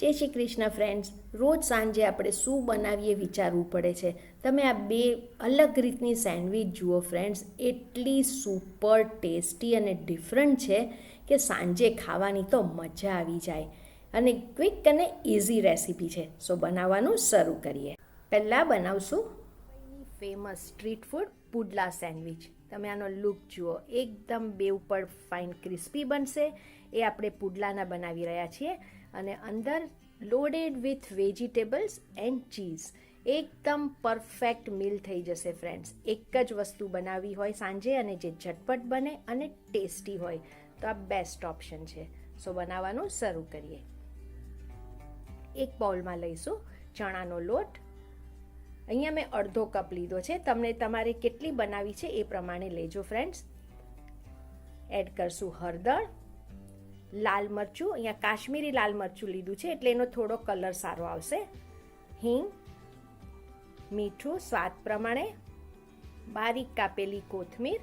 જય શ્રી કૃષ્ણ ફ્રેન્ડ્સ રોજ સાંજે આપણે શું બનાવીએ વિચારવું પડે છે? તમે આ બે અલગ રીતની સેન્ડવિચ જુઓ ફ્રેન્ડ્સ એટલી સુપર ટેસ્ટી અને ડિફરન્ટ છે કે સાંજે ખાવાની તો મજા આવી જાય. અને ક્વિક અને ઇઝી રેસીપી છે. સો બનાવવાનું શરૂ કરીએ. પહેલાં બનાવશું ફેમસ સ્ટ્રીટ ફૂડ પુડલા સેન્ડવિચ. તમે આનો લુક જુઓ. એકદમ બે ઉપર ફાઇન ક્રિસ્પી બનશે. એ આપણે પુડલાના બનાવી રહ્યા છીએ. અને અંદર loaded with vegetables and cheese એકદમ પરફેક્ટ મીલ થઈ જશે ફ્રેન્ડ્સ એક જ વસ્તુ બનાવવી હોય સાંજે અને જે ઝટપટ બને અને ટેસ્ટી હોય. તો આ બેસ્ટ ઓપ્શન છે. સો બનાવવાનું શરૂ કરીએ. એક બાઉલમાં લઈશું ચણાનો લોટ. અહીંયા મેં અડધો કપ લીધો છે. તમને તમારે કેટલી બનાવી છે એ પ્રમાણે લેજો ફ્રેન્ડ્સ એડ કરશું હળદર. લાલ મરચું, અહીંયા કાશ્મીરી લાલ મરચું લીધું છે, એટલે એનો થોડો કલર સારો આવશે. હિંગ, મીઠું, સ્વાદ પ્રમાણે, બારીક કાપેલી કોથમીર,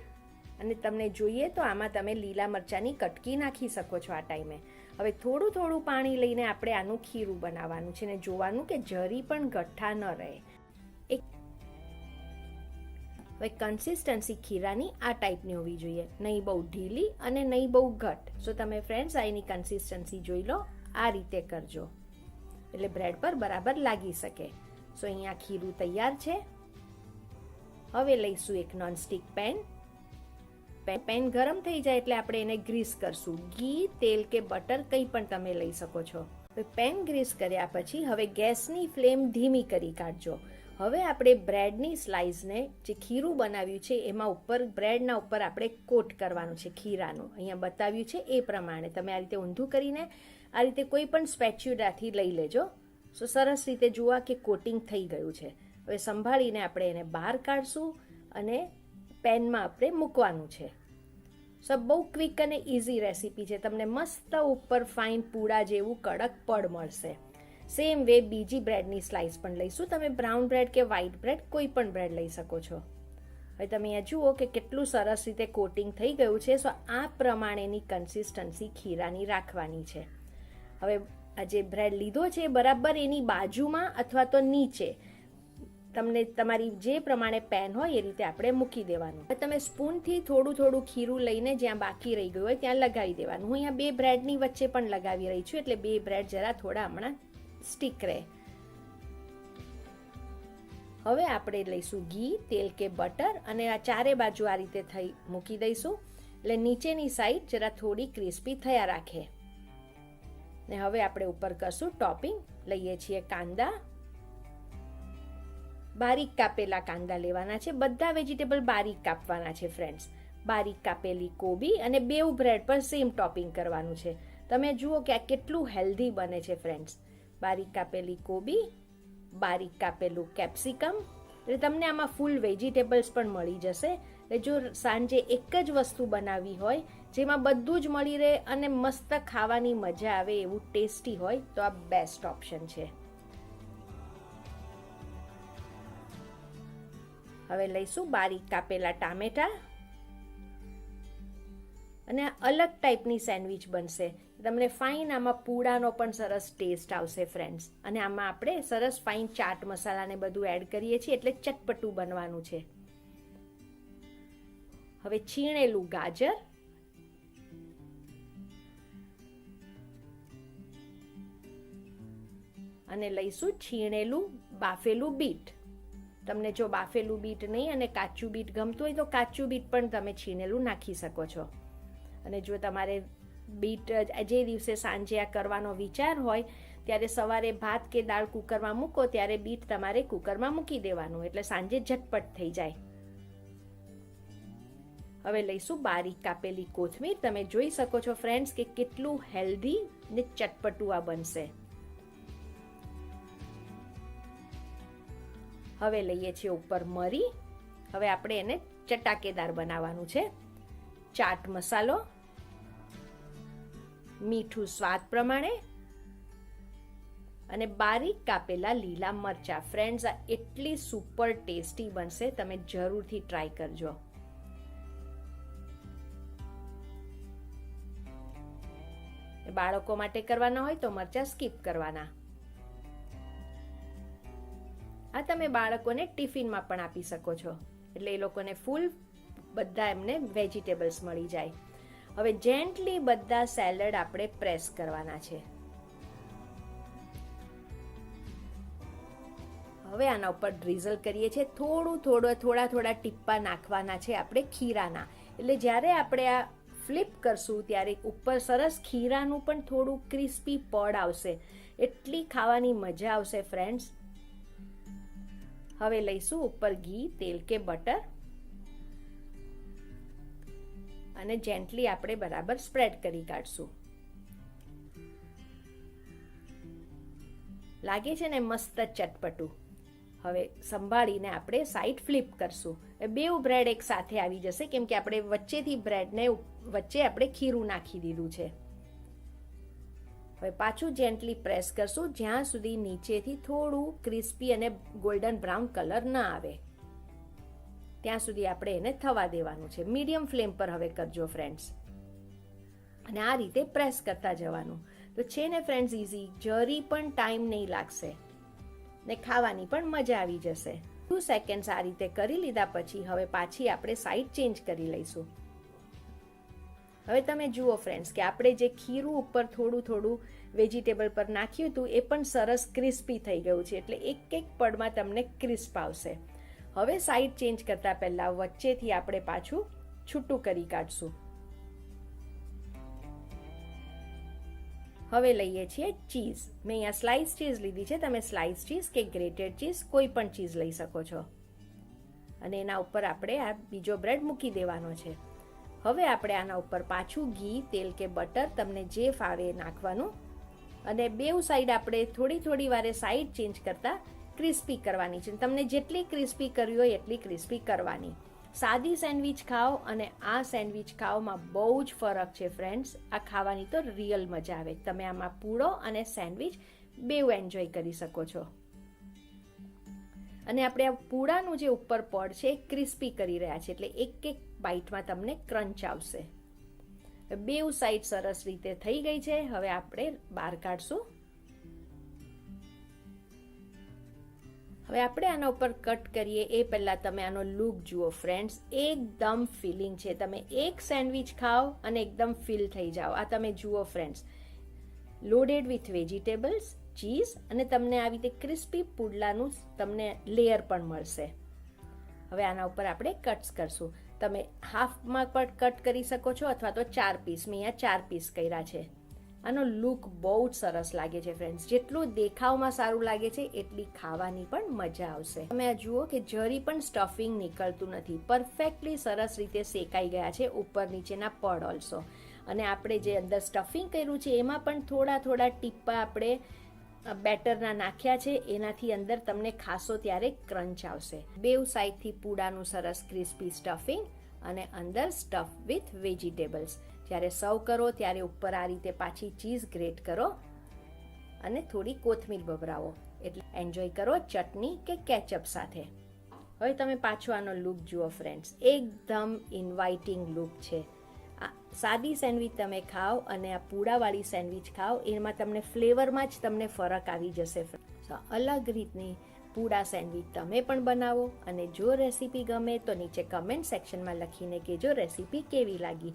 અને તમને જોઈએ તો આમાં તમે લીલા મરચાંની કટકી નાખી શકો છો આ ટાઈમે. હવે થોડું થોડું પાણી લઈને આપણે આનું ખીરું બનાવવાનું છે ને જોવાનું કે જરી પણ ગઠ્ઠા ન રહે. હવે કન્સિસ્ટન્સી ખીરાની આ ટાઈપની હોવી જોઈએ. નહીં બહુ ઢીલી અને નહીં બહુ ઘટ. સો તમે ફ્રેન્ડ્સ આ કન્સિસ્ટન્સી જોઈ લો. આ રીતે કરજો. એટલે બ્રેડ પર બરાબર લાગી શકે. સો અહીંયા ખીરું તૈયાર છે. હવે લઈશું એક નોનસ્ટિક પેન પેન ગરમ થઈ જાય એટલે આપણે એને ગ્રીસ કરશું. ઘી, તેલ કે બટર કંઈ પણ તમે લઈ શકો છો. પેન ગ્રીસ કર્યા પછી હવે ગેસની ફ્લેમ ધીમી કરી કાઢજો. હવે આપણે બ્રેડની સ્લાઇસને જે ખીરું બનાવ્યું છે, એમાં ઉપર, બ્રેડના ઉપર આપણે કોટ કરવાનું છે, ખીરાનું. અહીંયા બતાવ્યું છે એ પ્રમાણે. તમે આ રીતે ઊંધું કરીને આ રીતે કોઈ પણ સ્પેચ્યુડાથી લઈ લેજો. સો સરસ રીતે જોવા કે કોટિંગ થઈ ગયું છે. હવે સંભાળીને આપણે એને બહાર કાઢશું અને પેનમાં આપણે મૂકવાનું છે. સો બહુ ક્વિક અને ઇઝી રેસીપી છે. તમને મસ્ત ઉપર ફાઇન પૂડા જેવું કડક પડ મળશે. સેમ વે બીજી બ્રેડની સ્લાઇસ પણ લઈશું. તમે બ્રાઉન બ્રેડ કે વ્હાઇટ બ્રેડ કોઈ પણ બ્રેડ લઈ શકો છો. હવે તમે અહીંયા જુઓ કે કેટલું સરસ રીતે કોટિંગ થઈ ગયું છે. સો આ પ્રમાણેની કન્સિસ્ટન્સી ખીરાની રાખવાની છે. હવે આ જે બ્રેડ લીધો છે બરાબર એની બાજુમાં અથવા તો નીચે. તમને તમારી જે પ્રમાણે પેન હોય એ રીતે આપણે મૂકી દેવાનું. તમે સ્પૂનથી થોડું થોડું ખીરું લઈને જ્યાં બાકી રહી ગયું હોય ત્યાં લગાવી દેવાનું. હું અહીંયા બે બ્રેડની વચ્ચે પણ લગાવી રહી છું, એટલે બે બ્રેડ જરા થોડા હમણાં સ્ટીક રહે હવે આપણે લઈશું ઘી, તેલ કે બટર અને આ ચારે બાજુ આ રીતે થઈ મૂકી દઈશું. એટલે નીચેની સાઈડ જરા થોડી ક્રિસ્પી થયા રાખે. ને હવે આપણે ઉપર કરશું ટોપિંગ લઈએ છીએ કાંદા. બારીક કાપેલા કાંદા લેવાના છે. બધા વેજીટેબલ બારીક કાપવાના છે ફ્રેન્ડ્સ બારીક કાપેલી કોબી અને બેવ બ્રેડ પર સેમ ટોપિંગ કરવાનું છે. તમે જુઓ કે આ કેટલું હેલ્ધી બને છે ફ્રેન્ડ્સ બારીક કાપેલી કોબી બારીક કાપેલું કેપ્સિકમ. એટલે તમને આમાં ફૂલ વેજીટેબલ્સ પણ મળી જશે. એટલે જો સાંજે એક જ વસ્તુ બનાવવી હોય, જેમાં બધું જ મળી રહે અને મસ્ત ખાવાની મજા આવે એવું ટેસ્ટી હોય, તો આ બેસ્ટ ઓપ્શન છે. હવે લઈશું બારીક કાપેલા ટામેટા. અને અલગ ટાઈપની સેન્ડવિચ બનશે. તમને ફાઇન આમાં પૂડાનો પણ સરસ ટેસ્ટ આવશે ફ્રેન્ડ્સ અને આમાં આપણે સરસ ફાઇન ચાટ મસાલાને બધું એડ કરીએ છીએ, એટલે ચટપટું બનવાનું છે. હવે છીણેલું ગાજર. અને લઈશું છીણેલું બાફેલું બીટ. તમને જો બાફેલું બીટ નહીં અને કાચું બીટ ગમતું હોય તો કાચું બીટ પણ તમે છીણેલું નાખી શકો છો. અને જો તમારે બીટ જે દિવસે સાંજે આ કરવાનો વિચાર હોય, ત્યારે સવારે ભાત કે દાળ કુકરમાં મૂકો, ત્યારે બીટ તમારે કુકરમાં મૂકી દેવાનું, એટલે સાંજે ઝટપટ થઈ જાય. હવે લઈશું બારીક કાપેલી કોથમીર. તમે જોઈ શકો છો ફ્રેન્ડ્સ કે કેટલું હેલ્ધી ને ચટપટું આ બનશે. હવે લઈએ છીએ ઉપર મરી. હવે આપણે એને ચટાકેદાર બનાવવાનું છે. ચાટ મસાલો મીઠું સ્વાદ પ્રમાણે અને બારીક કાપેલા લીલા મરચા. ફ્રેન્ડ્સ આ એટલી સુપર ટેસ્ટી બનશે, તમે જરૂરથી ટ્રાય કરજો. બાળકો માટે કરવાના હોય તો મરચાં સ્કીપ કરવાના. આ તમે બાળકોને ટિફિનમાં પણ આપી શકો છો. એટલે એ લોકોને ફૂલ બધા એમને વેજીટેબલ્સ મળી જાય. હવે જેન્ટલી બધા સેલડ આપણે પ્રેસ કરવાના છે. હવે આના ઉપર ડ્રીઝલ કરીએ છીએ. થોડું થોડું, થોડા થોડા ટીપ્પા નાખવાના છે આપણે ખીરાના. એટલે જ્યારે આપણે આ ફ્લિપ કરશું ત્યારે ઉપર સરસ ખીરાનું પણ થોડું ક્રિસ્પી પડ આવશે. એટલી ખાવાની મજા આવશે ફ્રેન્ડ્સ હવે લઈશું ઉપર ઘી, તેલ કે બટર અને જેન્ટલી આપણે બરાબર સ્પ્રેડ કરી કાઢશું. લાગે છે ને મસ્ત ચટપટું. હવે સંભાળીને આપણે સાઈડ ફ્લિપ કરશું. બેઉ બ્રેડ એક સાથે આવી જશે, કેમ કે આપણે વચ્ચેથી બ્રેડને વચ્ચે આપણે ખીરું નાખી દીધું છે. હવે પાછું જેન્ટલી પ્રેસ કરશું, જ્યાં સુધી નીચેથી થોડું ક્રિસ્પી અને ગોલ્ડન બ્રાઉન કલર ન આવે. ત્યાં સુધી આપણે એને થવા દેવાનું છે. મીડિયમ ફ્લેમ પર હવે કરજો ફ્રેન્ડ્સ અને આ રીતે પ્રેસ કરતા જવાનું. તો છે ને ફ્રેન્ડ્સ ઇઝી જરી પણ ટાઈમ નહીં લાગશે. ને ખાવાની પણ મજા આવી જશે. ટુ સેકન્ડ્સ આ રીતે કરી લીધા પછી હવે પાછી આપણે સાઈડ ચેન્જ કરી લઈશું. હવે તમે જુઓ ફ્રેન્ડ્સ કે આપણે જે ખીરું ઉપર થોડું થોડું વેજીટેબલ પર નાખ્યું હતું, એ પણ સરસ ક્રિસ્પી થઈ ગયું છે. એટલે એક એક પડમાં તમને ક્રિસ્પ આવશે. હવે સાઈડ ચેન્જ કરતા પહેલા વચ્ચેથી આપણે પાછું છૂટું કરી કાઢશું. હવે લઈએ છીએ ચીઝ મેં અહીંયા સ્લાઇસ ચીઝ લીધી છે. તમે સ્લાઇસ ચીઝ કે ગ્રેટેડ ચીઝ કોઈ પણ ચીઝ લઈ શકો છો. અને એના ઉપર આપણે આ બીજો બ્રેડ મૂકી દેવાનો છે. હવે આપણે આના ઉપર પાછું ઘી, તેલ કે બટર તમને જે ફાવે નાખવાનું. અને બેઉ સાઈડ આપણે થોડી થોડી વારે સાઈડ ચેન્જ કરતા ક્રિસ્પી કરવાની છે. તમને જેટલી ક્રિસ્પી કરવી હોય એટલી ક્રિસ્પી કરવાની. સાદી સેન્ડવિચ ખાઓ અને આ સેન્ડવિચ ખાઓમાં બહુ જ ફરક છે ફ્રેન્ડ્સ. આ ખાવાની તો રિયલ મજા આવે. તમે આમાં પૂળો અને સેન્ડવિચ બેઉ એન્જોય કરી શકો છો. અને આપણે આ પૂળાનું જે ઉપર પડ છે એ ક્રિસ્પી કરી રહ્યા છે. એટલે એક એક બાઇટમાં તમને ક્રંચ આવશે. બેઉ સાઈડ સરસ રીતે થઈ ગઈ છે. હવે આપણે બહાર કાઢશું. હવે આપણે આના ઉપર કટ કરીએ. એ પહેલાં તમે આનો લુક જુઓ ફ્રેન્ડ્સ એકદમ ફિલિંગ છે. તમે એક સેન્ડવિચ ખાઓ અને એકદમ ફિલ થઈ જાઓ. આ તમે જુઓ friends loaded with vegetables cheese અને તમને આવી રીતે ક્રિસ્પી પુડલાનું તમને લેયર પણ મળશે. હવે આના ઉપર આપણે કટ્સ કરશું. તમે હાફમાં પણ કટ કરી શકો છો અથવા તો ચાર પીસ મેં અહીંયા ચાર પીસ કર્યા છે. આનો લુક બહુ જ સરસ લાગે છે ફ્રેન્ડ્સ જેટલું દેખાવમાં સારું લાગે છે, એટલી ખાવાની પણ મજા આવશે. તમે આ જુઓ કે જરી પણ સ્ટફિંગ નીકળતું નથી. પરફેક્ટલી સરસ રીતે શેકાઈ ગયા છે ઉપર નીચેના પડ ઓલ્સો અને આપણે જે અંદર સ્ટફિંગ કર્યું છે, એમાં પણ થોડા થોડા ટીપ્પા આપણે બેટરના નાખ્યા છે. એનાથી અંદર તમને ખાસો ત્યારે ક્રંચ આવશે. બેવ સાઈડથી પૂડાનું સરસ ક્રિસ્પી સ્ટફિંગ અને અંદર સ્ટફ વિથ વેજીટેબલ્સ જ્યારે સર્વ કરો, ત્યારે ઉપર આ રીતે પાછી ચીઝ ગ્રેટ કરો અને થોડી કોથમીર ભભરાવો એટલે એન્જોય કરો ચટણી કે કેચઅપ સાથે. હવે તમે પાછો આનો લુક જુઓ ફ્રેન્ડ્સ એકદમ ઇન્વાઇટિંગ લુક છે. આ સાદી સેન્ડવિચ તમે ખાઓ અને આ પૂડાવાળી સેન્ડવિચ ખાઓ, એમાં તમને ફ્લેવરમાં જ તમને ફરક આવી જશે અલગ રીતની પૂડા સેન્ડવિચ તમે પણ બનાવો અને જો રેસીપી ગમે તો નીચે કમેન્ટ સેક્શનમાં લખીને કહેજો રેસીપી કેવી લાગી.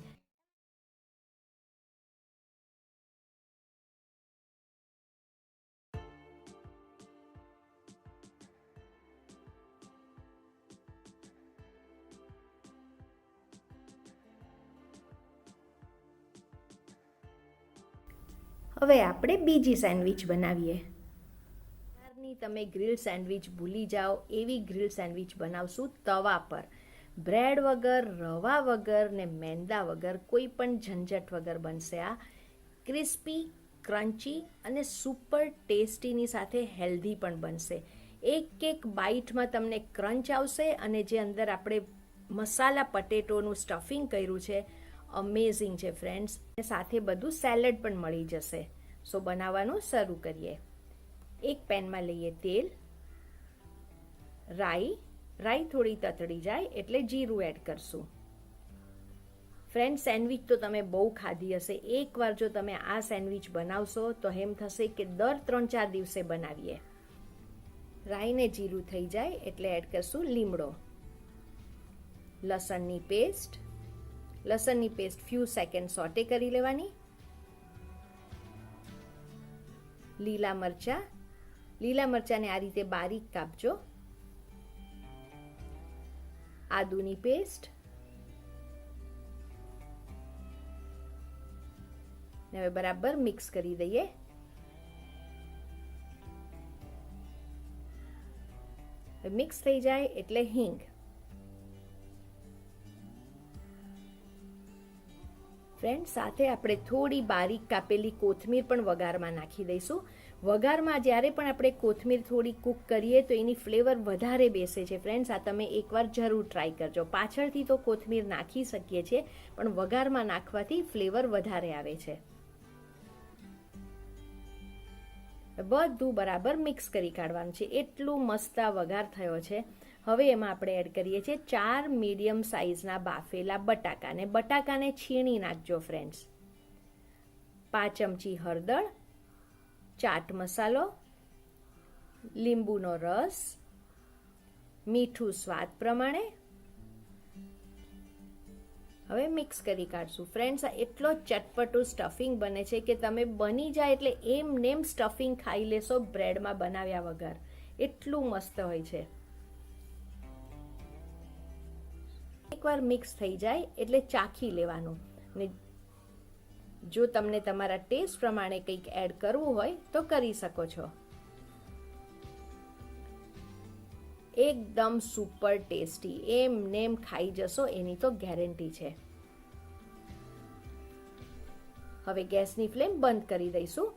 હવે આપણે બીજી સેન્ડવિચ બનાવીએ. તમે ગ્રીલ સેન્ડવિચ ભૂલી જાઓ, એવી ગ્રીલ સેન્ડવિચ બનાવશું તવા પર. બ્રેડ વગર, રવા વગર ને મેંદા વગર કોઈ પણ ઝંઝટ વગર બનશે આ. ક્રિસ્પી, ક્રન્ચી અને સુપર ટેસ્ટીની સાથે હેલ્ધી પણ બનશે. એક એક બાઇટમાં તમને ક્રંચ આવશે અને જે અંદર આપણે મસાલા, પટેટોનું સ્ટફિંગ કર્યું છે અમેઝિંગ છે ફ્રેન્ડ્સ સાથે બધું સેલેડ પણ મળી જશે. સો બનાવવાનું શરૂ કરીએ. એક પેનમાં લઈએ તેલ, રાઈ રાઈ થોડી તતડી જાય એટલે જીરું એડ કરશું. ફ્રેન્ડ સેન્ડવિચ તો તમે બહુ ખાધી હશે. એકવાર જો તમે આ સેન્ડવિચ બનાવશો, તો એમ થશે કે દર ત્રણ ચાર દિવસે બનાવીએ. રાઈને જીરું થઈ જાય એટલે એડ કરશું લીમડો. લસણની પેસ્ટ લસણની પેસ્ટ ફ્યુ સેકન્ડ સોટે કરી લેવાની. લીલા મરચાં. લીલા મરચાંને આ રીતે બારીક કાપજો. આદુની પેસ્ટ હવે બરાબર મિક્સ કરી દઈએ. મિક્સ થઈ જાય એટલે હિંગ. ફ્રેન્ડ સાથે આપણે થોડી બારીક કાપેલી કોથમીર પણ વઘારમાં નાખી દઈશું. વઘારમાં જ્યારે પણ આપણે કોથમીર થોડી કૂક કરીએ તો એની ફ્લેવર વધારે બેસે છે. ફ્રેન્ડ્સ આ તમે એકવાર જરૂર ટ્રાય કરજો. પાછળથી તો કોથમીર નાખી શકીએ છીએ, પણ વઘારમાં નાખવાથી ફ્લેવર વધારે આવે છે. બધું બરાબર મિક્સ કરી કાઢવાનું છે. એટલું મસ્ત વઘાર થયો છે. હવે એમાં આપણે એડ કરીએ છીએ ચાર મીડિયમ સાઇઝના બાફેલા બટાકાને. બટાકાને છીણી નાખજો ફ્રેન્ડ્સ પાંચ ચમચી હળદર, ચાટ મસાલો, લીંબુનો રસ, મીઠું સ્વાદ પ્રમાણે. હવે મિક્સ કરી કાઢશું. ફ્રેન્ડ્સ આ એટલો ચટપટું સ્ટફિંગ બને છે કે તમે બની જાય એટલે એમ નેમ સ્ટફિંગ ખાઈ લેશો બ્રેડમાં બનાવ્યા વગર. એટલું મસ્ત હોય છે. એકવાર મિક્સ થઈ જાય એટલે ચાખી લેવાનું. ને જો તમને તમારા ટેસ્ટ પ્રમાણે કંઈક એડ કરવું હોય તો કરી શકો છો. એકદમ સુપર ટેસ્ટી એમ નેમ ખાઈ જશો, એની તો ગેરંટી છે. હવે ગેસની ફ્લેમ બંધ કરી દઈશું.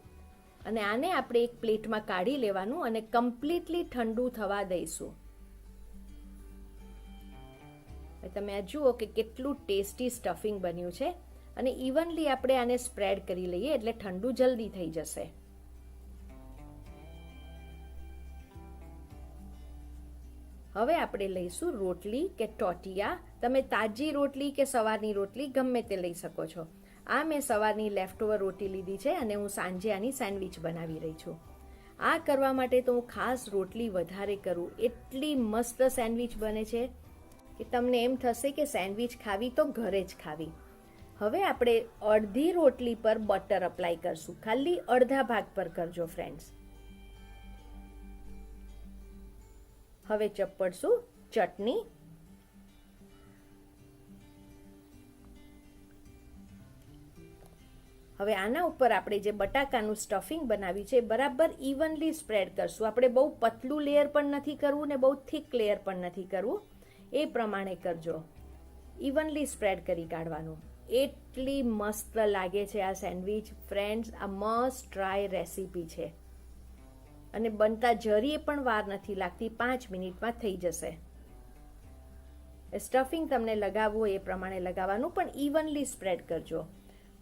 અને આને આપણે એક પ્લેટમાં કાઢી લેવાનું અને કમ્પ્લીટલી ઠંડુ થવા દઈશું. તમે આ જુઓ કે કેટલું ટેસ્ટી સ્ટફિંગ બન્યું છે અને ઇવનલી આપણે આને સ્પ્રેડ કરી લઈએ એટલે ઠંડુ જલ્દી થઈ જશે. હવે આપણે લઈશું રોટલી કે ટોટિયા. તમે તાજી રોટલી કે સવારની રોટલી ગમે તે લઈ શકો છો. આ મેં સવારની લેફ્ટ ઓવર રોટી લીધી છે અને હું સાંજે આની સેન્ડવિચ બનાવી રહી છું. આ કરવા માટે તો હું ખાસ રોટલી વધારે કરું. એટલી મસ્ત સેન્ડવિચ બને છે. કે તમને એમ થશે કે સેન્ડવિચ ખાવી તો ઘરે જ ખાવી. હવે આપણે અડધી રોટલી પર બટર અપ્લાય કરશું. ખાલી અડધા ભાગ પર કરજો ફ્રેન્ડ્સ હવે ચપ્પડશું ચટણી. હવે આના ઉપર આપણે જે બટાકાનું સ્ટફિંગ બનાવ્યું છે બરાબર ઇવનલી સ્પ્રેડ કરશું. આપણે બહુ પતલું લેયર પણ નથી કરવું ને બહુ થીક લેયર પણ નથી કરવું. એ પ્રમાણે કરજો. ઇવનલી સ્પ્રેડ કરી કાઢવાનું. એટલી મસ્ત લાગે છે આ સેન્ડવિચ. ફ્રેન્ડ્સ આ મસ્ટ ટ્રાય રેસીપી છે. અને બનતા જરીએ પણ વાર નથી લાગતી, પાંચ મિનિટમાં થઈ જશે. સ્ટફિંગ તમને લગાવવું એ પ્રમાણે લગાવવાનું, પણ ઇવનલી સ્પ્રેડ કરજો.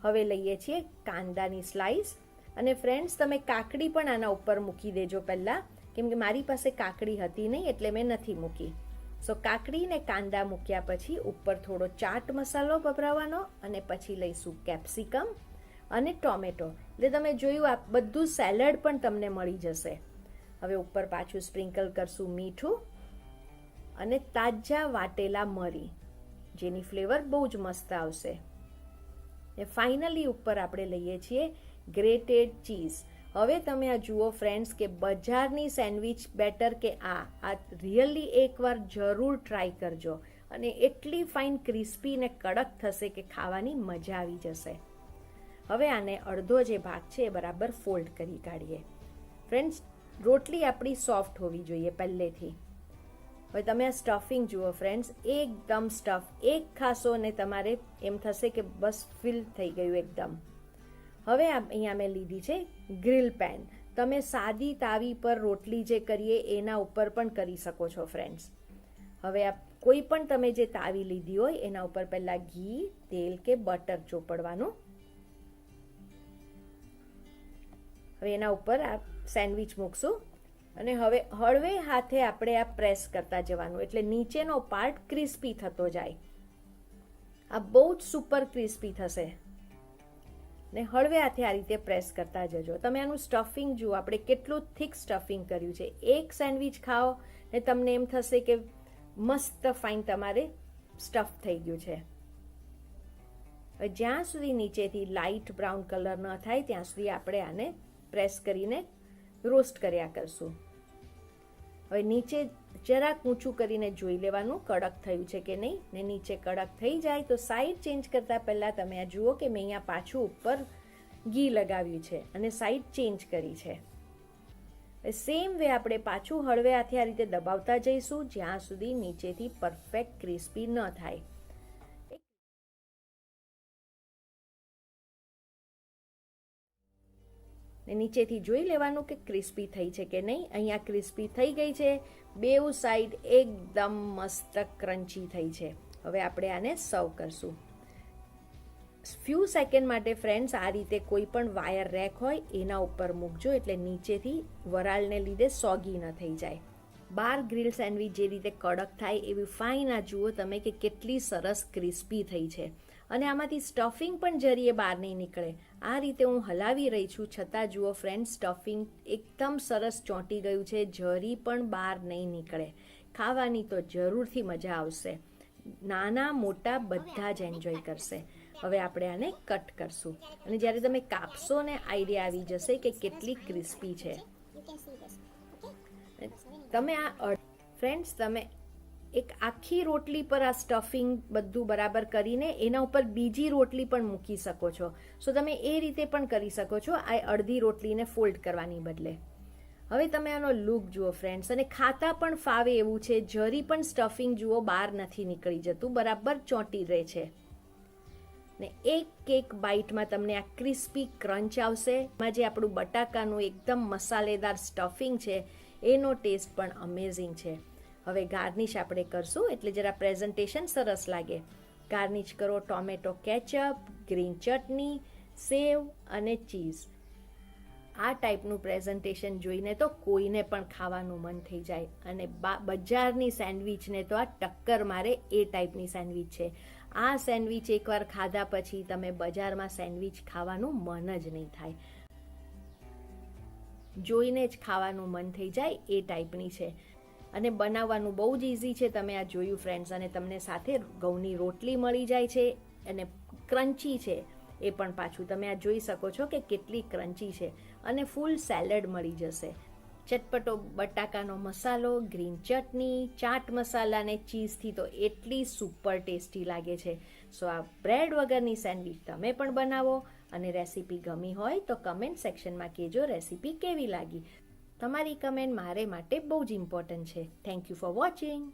હવે લઈએ છીએ કાંદાની સ્લાઈસ અને ફ્રેન્ડ્સ તમે કાકડી પણ આના ઉપર મૂકી દેજો પહેલાં. કેમ કે મારી પાસે કાકડી હતી નહીં, એટલે મેં નથી મૂકી. સો કાકડી ને કાંદા મૂક્યા પછી ઉપર થોડો ચાટ મસાલો વપરાવાનો અને પછી લઈશું કેપ્સિકમ અને ટોમેટો. એટલે તમે જોયું, આ બધું સેલડ પણ તમને મળી જશે. હવે ઉપર પાછું સ્પ્રિંકલ કરશું મીઠું અને તાજા વાટેલા મરી, જેની ફ્લેવર બહુ જ મસ્ત આવશે. ને ફાઇનલી ઉપર આપણે લઈએ છીએ ગ્રેટેડ ચીઝ. હવે તમે આ જુઓ ફ્રેન્ડ્સ કે બજારની સેન્ડવિચ બેટર કે આ? આ રિયલી એકવાર જરૂર ટ્રાય કરજો અને એટલી ફાઇન ક્રિસ્પી ને કડક થશે કે ખાવાની મજા આવી જશે. હવે આને અડધો જે ભાગ છે એ બરાબર ફોલ્ડ કરી કાઢીએ. ફ્રેન્ડ્સ રોટલી આપણી સોફ્ટ હોવી જોઈએ પહેલેથી. હવે તમે આ સ્ટફિંગ જુઓ ફ્રેન્ડ્સ એકદમ સ્ટફ એક ખાશો ને તમારે એમ થશે કે બસ ફિલ થઈ ગયું એકદમ. હવે અહીંયા મેં લીધી છે ગ્રીલ પેન. તમે સાદી તાવી પર રોટલી જે કરીએ એના ઉપર પણ કરી શકો છો ફ્રેન્ડ્સ હવે આ કોઈ પણ તમે જે તાવી લીધી હોય એના ઉપર પહેલાં ઘી, તેલ કે બટર ચોપડવાનું. હવે એના ઉપર આ સેન્ડવિચ મૂકશું. અને હવે હળવે હાથે આપણે આ પ્રેસ કરતા જવાનું. એટલે નીચેનો પાર્ટ ક્રિસ્પી થતો જાય. આ બહુ જ સુપર ક્રિસ્પી થશે. ને હળવે હાથે આ રીતે પ્રેસ કરતા જજો. તમે આનું સ્ટફિંગ જુઓ. આપણે કેટલું થિક સ્ટફિંગ કર્યું છે. એક સેન્ડવિચ ખાઓ ને તમને એમ થશે કે મસ્ત ફાઇન તમારે સ્ટફ થઈ ગયું છે. જ્યાં સુધી નીચેથી લાઇટ બ્રાઉન કલર ન થાય, ત્યાં સુધી આપણે આને પ્રેસ કરીને રોસ્ટ કર્યા કરશું. હવે નીચે જરાક ઊંચું કરીને જોઈ લેવાનું, કડક થયું છે કે નહીં? ને નીચે કડક થઈ જાય તો સાઈડ ચેન્જ કરતાં પહેલાં તમે આ જુઓ કે મેં અહીંયા પાછું ઉપર ઘી લગાવ્યું છે અને સાઈડ ચેન્જ કરી છે. સેમ વે આપણે પાછું હળવે હાથે આ રીતે દબાવતા જઈશું, જ્યાં સુધી નીચેથી પરફેક્ટ ક્રિસ્પી ન થાય. નીચેથી જોઈ લેવાનું કે ક્રિસ્પી થઈ છે કે નહીં. અહીંયા ક્રિસ્પી થઈ ગઈ છે. બેઉ સાઈડ એકદમ મસ્ત ક્રન્ચી થઈ છે. હવે આપણે આને સર્વ કરશું. ફ્યુ સેકન્ડ માટે ફ્રેન્ડ્સ, આ રીતે કોઈ પણ વાયર રેક હોય, એના ઉપર મૂકજો એટલે નીચેથી વરાળને લીધે સોગી ન થઈ જાય. બાર ગ્રીલ સેન્ડવિચ જે રીતે કડક થાય એવી ફાઇન આ જુઓ તમે કે કેટલી સરસ ક્રિસ્પી થઈ છે. અને આમાંથી સ્ટફિંગ પણ જરીએ બહાર નહીં નીકળે. આ રીતે હું હલાવી રહી છું છતાં જુઓ ફ્રેન્ડ સ્ટફિંગ એકદમ સરસ ચોંટી ગયું છે જરી પણ બહાર નહીં નીકળે. ખાવાની તો જરૂરથી મજા આવશે. નાના મોટા બધા જ એન્જોય કરશે. હવે આપણે આને કટ કરશું. અને જ્યારે તમે કાપશો ને આઈડિયા આવી જશે કે કેટલી ક્રિસ્પી છે. તમે આ ફ્રેન્ડ્સ તમે એક આખી રોટલી પર આ સ્ટફિંગ બધું બરાબર કરીને એના ઉપર બીજી રોટલી પણ મૂકી શકો છો. સો તમે એ રીતે પણ કરી શકો છો. આ અડધી રોટલીને ફોલ્ડ કરવાની બદલે. હવે તમે આનો લુક જુઓ ફ્રેન્ડ્સ અને ખાતા પણ ફાવે એવું છે. જરી પણ સ્ટફિંગ જુઓ, બહાર નથી નીકળી જતું. બરાબર ચોંટી રહે છે. ને એક કેક બાઇટમાં તમને આ ક્રિસ્પી ક્રંચ આવશે. એમાં જે આપણું બટાકાનું એકદમ મસાલેદાર સ્ટફિંગ છે, એનો ટેસ્ટ પણ અમેઝિંગ છે. હવે ગાર્નિશ આપણે કરશું એટલે જરા પ્રેઝન્ટેશન સરસ લાગે. ગાર્નિશ કરો ટોમેટો કેચઅપ, ગ્રીન ચટણી, સેવ અને ચીઝ. આ ટાઈપનું પ્રેઝન્ટેશન જોઈને તો કોઈને પણ ખાવાનું મન થઈ જાય. અને બજારની સેન્ડવિચને તો આ ટક્કર મારે એ ટાઈપની સેન્ડવિચ છે. આ સેન્ડવિચ એકવાર ખાધા પછી તમે બજારમાં સેન્ડવિચ ખાવાનું મન જ નહીં થાય. જોઈને જ ખાવાનું મન થઈ જાય એ ટાઈપની છે. અને બનાવવાનું બહુ જ ઇઝી છે. તમે આ જોયું ફ્રેન્ડ્સ અને તમને સાથે ઘઉંની રોટલી મળી જાય છે અને ક્રન્ચી છે એ પણ પાછું. તમે આ જોઈ શકો છો કે કેટલી ક્રન્ચી છે અને ફૂલ સેલેડ મળી જશે. ચટપટો, બટાકાનો મસાલો ગ્રીન ચટણી, ચાટ મસાલા અને ચીઝથી તો એટલી સુપર ટેસ્ટી લાગે છે. સો આ બ્રેડ વગરની સેન્ડવિચ તમે પણ બનાવો અને રેસીપી ગમી હોય તો કમેન્ટ સેક્શનમાં કહેજો રેસીપી કેવી લાગી. તમારી કમેન્ટ મારે માટે બહુ જ ઇમ્પોર્ટન્ટ છે. Thank you for watching